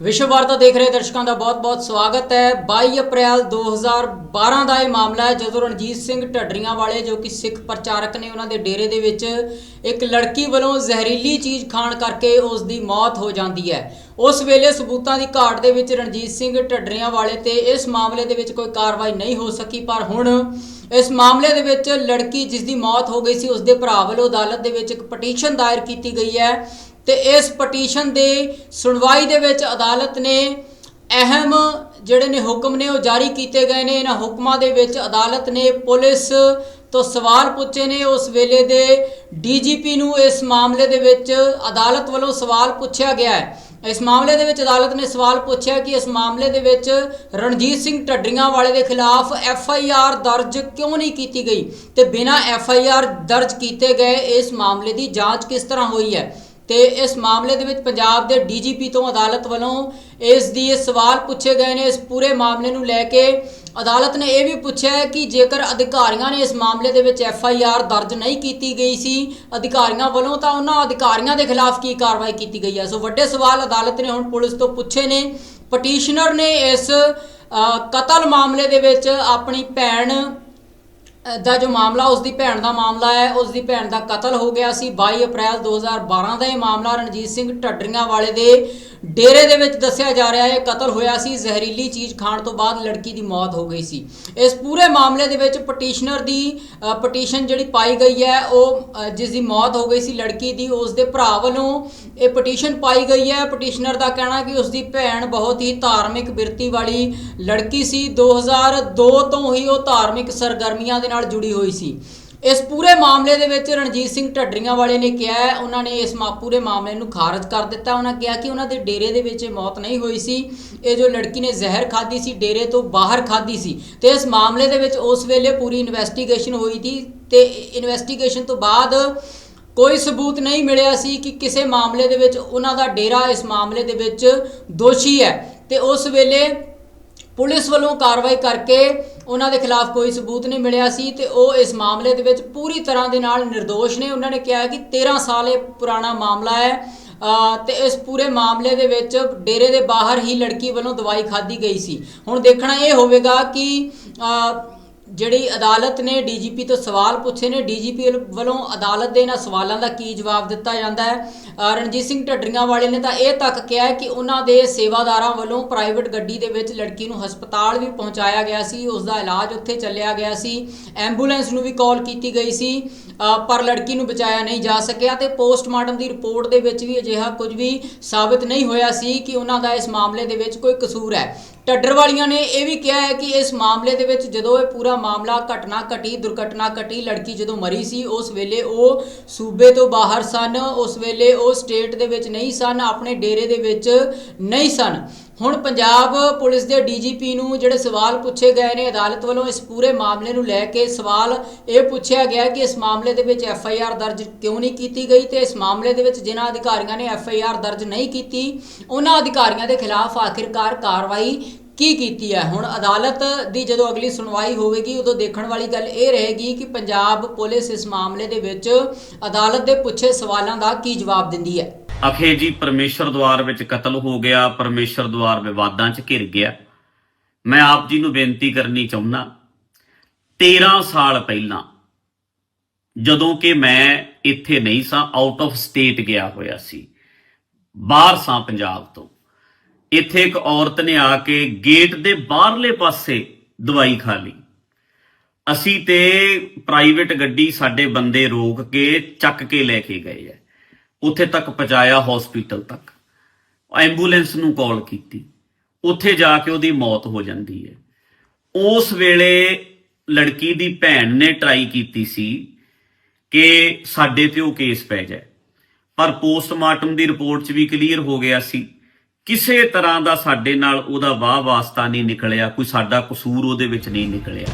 ਵਿਸ਼ਵ ਵਾਰਤਾ ਦੇਖ ਰਹੇ ਦਰਸ਼ਕਾਂ ਦਾ ਬਹੁਤ-ਬਹੁਤ ਸਵਾਗਤ ਹੈ। 22 ਅਪ੍ਰੈਲ 2012 ਦਾ ਇਹ ਮਾਮਲਾ ਹੈ, ਜਦੋਂ ਰਣਜੀਤ ਸਿੰਘ ਢੱਡਰੀਆਂ ਵਾਲੇ ਜੋ ਕਿ ਸਿੱਖ ਪ੍ਰਚਾਰਕ ਨੇ ਉਹਨਾਂ ਦੇ ਡੇਰੇ ਦੇ ਵਿੱਚ ਇੱਕ ਲੜਕੀ ਵੱਲੋਂ ਜ਼ਹਿਰੀਲੀ ਚੀਜ਼ ਖਾਣ ਕਰਕੇ ਉਸ ਦੀ ਮੌਤ ਹੋ ਜਾਂਦੀ ਹੈ। ਉਸ ਵੇਲੇ ਸਬੂਤਾਂ ਦੀ ਘਾਟ ਦੇ ਵਿੱਚ ਰਣਜੀਤ ਸਿੰਘ ਢੱਡਰੀਆਂ ਵਾਲੇ ਤੇ ਇਸ ਮਾਮਲੇ ਦੇ ਵਿੱਚ ਕੋਈ ਕਾਰਵਾਈ ਨਹੀਂ ਹੋ ਸਕੀ, ਪਰ ਹੁਣ ਇਸ ਮਾਮਲੇ ਦੇ ਵਿੱਚ ਲੜਕੀ ਜਿਸ ਦੀ ਮੌਤ ਹੋ ਗਈ ਸੀ ਉਸ ਦੇ ਭਰਾ ਵੱਲੋਂ ਅਦਾਲਤ ਦੇ ਵਿੱਚ ਇੱਕ ਪਟੀਸ਼ਨ ਦਾਇਰ ਕੀਤੀ ਗਈ ਹੈ ਤੇ ਇਸ ਪਟੀਸ਼ਨ ਦੇ ਸੁਣਵਾਈ ਦੇ ਵਿੱਚ ਅਦਾਲਤ ਨੇ ਅਹਿਮ ਜਿਹੜੇ ਨੇ ਹੁਕਮ ਨੇ ਉਹ ਜਾਰੀ ਕੀਤੇ ਗਏ ਨੇ। ਇਹਨਾਂ ਹੁਕਮਾਂ ਦੇ ਵਿੱਚ ਅਦਾਲਤ ਨੇ ਪੁਲਿਸ ਤੋਂ ਸਵਾਲ ਪੁੱਛੇ ਨੇ। ਉਸ ਵੇਲੇ ਦੇ ਡੀਜੀਪੀ ਨੂੰ ਇਸ ਮਾਮਲੇ ਦੇ ਵਿੱਚ ਅਦਾਲਤ ਵੱਲੋਂ ਸਵਾਲ ਪੁੱਛਿਆ ਗਿਆ ਹੈ। ਇਸ ਮਾਮਲੇ ਦੇ ਵਿੱਚ ਅਦਾਲਤ ਨੇ ਸਵਾਲ ਪੁੱਛਿਆ ਕਿ ਇਸ ਮਾਮਲੇ ਦੇ ਵਿੱਚ ਰਣਜੀਤ ਸਿੰਘ ਢੱਡਰੀਆਂ ਵਾਲੇ ਦੇ ਖਿਲਾਫ ਐਫ ਆਈ ਆਰ ਦਰਜ ਕਿਉਂ ਨਹੀਂ ਕੀਤੀ ਗਈ? ਤੇ ਬਿਨਾਂ ਐਫ ਆਈ ਆਰ ਦਰਜ ਕੀਤੇ ਗਏ ਇਸ ਮਾਮਲੇ ਦੀ ਜਾਂਚ ਕਿਸ ਤਰ੍ਹਾਂ ਹੋਈ ਹੈ? ਤੇ ਇਸ ਮਾਮਲੇ ਦੇ ਵਿੱਚ ਪੰਜਾਬ ਦੇ ਡੀਜੀਪੀ ਤੋਂ ਅਦਾਲਤ ਵੱਲੋਂ ਇਸ ਦੀ ਇਹ ਸਵਾਲ ਪੁੱਛੇ ਗਏ ਨੇ। ਇਸ ਪੂਰੇ ਮਾਮਲੇ ਨੂੰ ਲੈ ਕੇ ਅਦਾਲਤ ਨੇ ਇਹ ਵੀ ਪੁੱਛਿਆ ਕਿ ਜੇਕਰ ਅਧਿਕਾਰੀਆਂ ਨੇ ਇਸ ਮਾਮਲੇ ਦੇ ਵਿੱਚ ਐਫ ਆਈ ਆਰ ਦਰਜ ਨਹੀਂ ਕੀਤੀ ਗਈ ਸੀ, ਅਧਿਕਾਰੀਆਂ ਵੱਲੋਂ ਤਾਂ ਉਹਨਾਂ ਅਧਿਕਾਰੀਆਂ ਦੇ ਖਿਲਾਫ ਕੀ ਕਾਰਵਾਈ ਕੀਤੀ ਗਈ ਹੈ? ਸੋ ਵੱਡੇ ਸਵਾਲ ਅਦਾਲਤ ਨੇ ਹੁਣ ਪੁਲਿਸ ਤੋਂ ਪੁੱਛੇ ਨੇ। ਪਟੀਸ਼ਨਰ ਨੇ ਇਸ ਕਤਲ ਮਾਮਲੇ ਦੇ ਵਿੱਚ ਆਪਣੀ ਭੈਣ ਦਾ ਜੋ ਮਾਮਲਾ ਉਸ ਦੀ ਭੈਣ ਦਾ ਮਾਮਲਾ ਹੈ ਉਸ ਦੀ ਭੈਣ ਦਾ ਕਤਲ ਹੋ ਗਿਆ ਸੀ। 22 ਅਪ੍ਰੈਲ 2012 ਦਾ ਇਹ ਮਾਮਲਾ ਰਣਜੀਤ ਸਿੰਘ ਢੱਡਰੀਆਂ ਵਾਲੇ ਦੇ ਡੇਰੇ ਦੇ ਵਿੱਚ ਦੱਸਿਆ ਜਾ ਰਿਹਾ ਹੈ। ਇਹ ਕਤਲ ਹੋਇਆ ਸੀ ਜ਼ਹਿਰੀਲੀ ਚੀਜ਼ ਖਾਣ ਤੋਂ ਬਾਅਦ ਲੜਕੀ ਦੀ ਮੌਤ ਹੋ ਗਈ ਸੀ। ਇਸ ਪੂਰੇ ਮਾਮਲੇ ਦੇ ਵਿੱਚ ਪਟੀਸ਼ਨਰ ਦੀ ਪਟੀਸ਼ਨ ਜਿਹੜੀ ਪਾਈ ਗਈ ਹੈ ਉਹ ਅ, ਜਿਸ ਦੀ ਮੌਤ ਹੋ ਗਈ ਸੀ ਲੜਕੀ ਦੀ ਉਸ ਦੇ ਭਰਾ ਵੱਲੋਂ ਇਹ ਪਟੀਸ਼ਨ ਪਾਈ ਗਈ ਹੈ। ਪਟੀਸ਼ਨਰ ਦਾ ਕਹਿਣਾ ਕਿ ਉਸ ਦੀ ਭੈਣ ਬਹੁਤ ਹੀ ਧਾਰਮਿਕ ਬਿਰਤੀ ਵਾਲੀ ਲੜਕੀ ਸੀ। 2002 ਤੋਂ ਹੀ ਉਹ ਧਾਰਮਿਕ ਸਰਗਰਮੀਆਂ ਦੇ ਨਾਲ ਜੁੜੀ ਹੋਈ ਸੀ। ਇਸ ਪੂਰੇ ਮਾਮਲੇ ਦੇ ਵਿੱਚ ਰਣਜੀਤ ਸਿੰਘ ਢੱਡਰੀਆਂ ਵਾਲੇ ਨੇ ਕਿਹਾ ਉਹਨਾਂ ਨੇ ਇਸ ਪੂਰੇ ਮਾਮਲੇ ਨੂੰ ਖਾਰਜ ਕਰ ਦਿੱਤਾ। ਉਹਨਾਂ ਕਿਹਾ ਕਿ ਉਹਨਾਂ ਦੇ ਡੇਰੇ ਦੇ ਵਿੱਚ ਇਹ ਮੌਤ ਨਹੀਂ ਹੋਈ ਸੀ। ਇਹ ਜੋ ਲੜਕੀ ਨੇ ਜ਼ਹਿਰ ਖਾਧੀ ਸੀ, ਡੇਰੇ ਤੋਂ ਬਾਹਰ ਖਾਧੀ ਸੀ ਤੇ ਇਸ ਮਾਮਲੇ ਦੇ ਵਿੱਚ ਉਸ ਵੇਲੇ ਪੂਰੀ ਇਨਵੈਸਟੀਗੇਸ਼ਨ ਹੋਈ ਸੀ ਤੇ ਇਨਵੈਸਟੀਗੇਸ਼ਨ ਤੋਂ ਬਾਅਦ ਕੋਈ ਸਬੂਤ ਨਹੀਂ ਮਿਲਿਆ ਸੀ ਕਿ ਕਿਸੇ ਮਾਮਲੇ ਦੇ ਵਿੱਚ ਉਹਨਾਂ ਦਾ ਡੇਰਾ ਇਸ ਮਾਮਲੇ ਦੇ ਵਿੱਚ ਦੋਸ਼ੀ ਹੈ ਤੇ ਉਸ ਵੇਲੇ ਪੁਲਿਸ ਵੱਲੋਂ ਕਾਰਵਾਈ ਕਰਕੇ ਉਹਨਾਂ ਦੇ ਖਿਲਾਫ ਕੋਈ ਸਬੂਤ ਨਹੀਂ ਮਿਲਿਆ ਸੀ ਤੇ ਉਹ ਇਸ ਮਾਮਲੇ ਦੇ ਵਿੱਚ ਪੂਰੀ ਤਰ੍ਹਾਂ ਦੇ ਨਾਲ ਨਿਰਦੋਸ਼ ਨੇ। ਉਹਨਾਂ ਨੇ ਕਿਹਾ ਕਿ 13 ਸਾਲ ਇਹ ਪੁਰਾਣਾ ਮਾਮਲਾ ਹੈ ਅ, ਤੇ ਇਸ ਪੂਰੇ ਮਾਮਲੇ ਦੇ ਵਿੱਚ ਡੇਰੇ ਦੇ ਬਾਹਰ ਹੀ ਲੜਕੀ ਵੱਲੋਂ ਦਵਾਈ ਖਾਧੀ ਗਈ ਸੀ। ਹੁਣ ਦੇਖਣਾ ਇਹ ਹੋਵੇਗਾ ਕਿ ਜਿਹੜੀ ਅਦਾਲਤ ਨੇ ਡੀਜੀਪੀ ਤੋਂ ਸਵਾਲ ਪੁੱਛੇ ਨੇ, ਡੀਜੀਪੀ ਵੱਲੋਂ ਅਦਾਲਤ ਦੇ ਇਹਨਾਂ ਸਵਾਲਾਂ ਦਾ ਕੀ ਜਵਾਬ ਦਿੱਤਾ ਜਾਂਦਾ ਹੈ? ਰਣਜੀਤ ਸਿੰਘ ਢੱਡਰੀਆਂ ਵਾਲੇ ਨੇ ਤਾਂ ਇਹ ਤੱਕ ਕਿਹਾ ਕਿ ਉਹਨਾਂ ਦੇ ਸੇਵਾਦਾਰਾਂ ਵੱਲੋਂ ਪ੍ਰਾਈਵੇਟ ਗੱਡੀ ਦੇ ਵਿੱਚ ਲੜਕੀ ਨੂੰ ਹਸਪਤਾਲ ਵੀ ਪਹੁੰਚਾਇਆ ਗਿਆ ਸੀ, ਉਸ ਦਾ ਇਲਾਜ ਉੱਥੇ ਚੱਲਿਆ ਗਿਆ ਸੀ, ਐਂਬੂਲੈਂਸ ਨੂੰ ਵੀ ਕਾਲ ਕੀਤੀ ਗਈ ਸੀ ਪਰ ਲੜਕੀ ਨੂੰ ਬਚਾਇਆ ਨਹੀਂ ਜਾ ਸਕਿਆ ਤੇ ਪੋਸਟਮਾਰਟਮ ਦੀ ਰਿਪੋਰਟ ਦੇ ਵਿੱਚ ਵੀ ਅਜਿਹਾ ਕੁਝ ਵੀ ਸਾਬਤ ਨਹੀਂ ਹੋਇਆ ਸੀ ਕਿ ਉਹਨਾਂ ਦਾ ਇਸ ਮਾਮਲੇ ਦੇ ਵਿੱਚ ਕੋਈ ਕਸੂਰ ਹੈ। ਟੱਡਰ ਵਾਲੀਆਂ ਨੇ ਇਹ ਵੀ ਕਿਹਾ ਹੈ ਕਿ ਇਸ ਮਾਮਲੇ ਦੇ ਵਿੱਚ ਜਦੋਂ ਇਹ ਪੂਰਾ ਮਾਮਲਾ ਘਟਨਾ ਘਟੀ, ਦੁਰਘਟਨਾ ਘਟੀ, ਲੜਕੀ ਜਦੋਂ ਮਰੀ ਸੀ, ਉਸ ਵੇਲੇ ਉਹ ਸੂਬੇ ਤੋਂ ਬਾਹਰ ਸਨ, ਉਸ ਵੇਲੇ ਉਹ ਸਟੇਟ ਦੇ ਵਿੱਚ ਨਹੀਂ ਸਨ, ਆਪਣੇ ਡੇਰੇ ਦੇ ਵਿੱਚ ਨਹੀਂ ਸਨ। ਹੁਣ ਪੰਜਾਬ ਪੁਲਿਸ ਦੇ ਡੀਜੀਪੀ ਨੂੰ ਜਿਹੜੇ ਸਵਾਲ ਪੁੱਛੇ ਗਏ ਨੇ, ਅਦਾਲਤ ਵੱਲੋਂ ਇਸ ਪੂਰੇ ਮਾਮਲੇ ਨੂੰ ਲੈ ਕੇ ਸਵਾਲ ਇਹ ਪੁੱਛਿਆ ਗਿਆ ਕਿ ਇਸ ਮਾਮਲੇ ਦੇ ਵਿੱਚ ਐਫ ਆਈ ਆਰ ਦਰਜ ਕਿਉਂ ਨਹੀਂ ਕੀਤੀ ਗਈ ਤੇ ਇਸ ਮਾਮਲੇ ਦੇ ਵਿੱਚ ਜਿਨ੍ਹਾਂ ਅਧਿਕਾਰੀਆਂ ਨੇ ਐਫ ਆਈ ਆਰ ਦਰਜ ਨਹੀਂ ਕੀਤੀ, ਉਹਨਾਂ ਅਧਿਕਾਰੀਆਂ ਦੇ ਖਿਲਾਫ ਆਖਿਰਕਾਰ ਕਾਰਵਾਈ ਕੀ ਕੀਤੀ ਹੈ? ਹੁਣ ਅਦਾਲਤ ਦੀ ਜਦੋਂ ਅਗਲੀ ਸੁਣਵਾਈ ਹੋਵੇਗੀ, ਉਦੋਂ ਦੇਖਣ ਵਾਲੀ ਗੱਲ ਇਹ ਰਹੇਗੀ ਕਿ ਪੰਜਾਬ ਪੁਲਿਸ ਇਸ ਮਾਮਲੇ ਦੇ ਵਿੱਚ ਅਦਾਲਤ ਦੇ ਪੁੱਛੇ ਸਵਾਲਾਂ ਦਾ ਕੀ ਜਵਾਬ ਦਿੰਦੀ ਹੈ। ਅਖੇ ਜੀ, ਪਰਮੇਸ਼ਰ ਦੁਆਰ ਵਿੱਚ ਕਤਲ ਹੋ ਗਿਆ, ਪਰਮੇਸ਼ਰ ਦੁਆਰ ਵਿਵਾਦਾਂ 'ਚ ਘਿਰ ਗਿਆ। ਮੈਂ ਆਪ ਜੀ ਨੂੰ ਬੇਨਤੀ ਕਰਨੀ ਚਾਹੁੰਦਾ 13 ਸਾਲ ਪਹਿਲਾਂ ਜਦੋਂ ਕਿ ਮੈਂ ਇੱਥੇ ਨਹੀਂ ਸਾਂ ਆਊਟ ਆਫ ਸਟੇਟ ਗਿਆ ਹੋਇਆ ਸੀ, ਬਾਹਰ ਸਾਂ ਪੰਜਾਬ ਤੋਂ। ਇੱਥੇ ਇੱਕ ਔਰਤ ਨੇ ਆ ਕੇ ਗੇਟ ਦੇ ਬਾਹਰਲੇ ਪਾਸੇ ਦਵਾਈ ਖਾ ਲਈ। ਅਸੀਂ ਤੇ ਪ੍ਰਾਈਵੇਟ ਗੱਡੀ ਸਾਡੇ ਬੰਦੇ ਰੋਕ ਕੇ, ਚੱਕ ਕੇ ਲੈ ਕੇ ਗਏ ਐ ਉੱਥੇ ਤੱਕ ਪਹੁੰਚਾਇਆ ਹਸਪੀਟਲ ਤੱਕ। ਐਂਬੂਲੈਂਸ ਨੂੰ ਕਾਲ ਕੀਤੀ। ਉੱਥੇ ਜਾ ਕੇ ਉਹਦੀ ਮੌਤ ਹੋ ਜਾਂਦੀ ਹੈ। ਉਸ ਵੇਲੇ ਲੜਕੀ ਦੀ ਭੈਣ ਨੇ ਟਰਾਈ ਕੀਤੀ ਸੀ ਕਿ ਸਾਡੇ ਤੇ ਉਹ ਕੇਸ ਪੈ ਜਾਏ। ਪਰ ਪੋਸਟਮਾਰਟਮ ਦੀ ਰਿਪੋਰਟ 'ਚ ਵੀ ਕਲੀਅਰ ਹੋ ਗਿਆ ਸੀ ਕਿਸੇ ਤਰ੍ਹਾਂ ਦਾ ਸਾਡੇ ਨਾਲ ਉਹਦਾ ਵਾਹ ਵਾਸਤਾ ਨਹੀਂ ਨਿਕਲਿਆ, ਕੋਈ ਸਾਡਾ ਕਸੂਰ ਉਹਦੇ ਵਿੱਚ ਨਹੀਂ ਨਿਕਲਿਆ।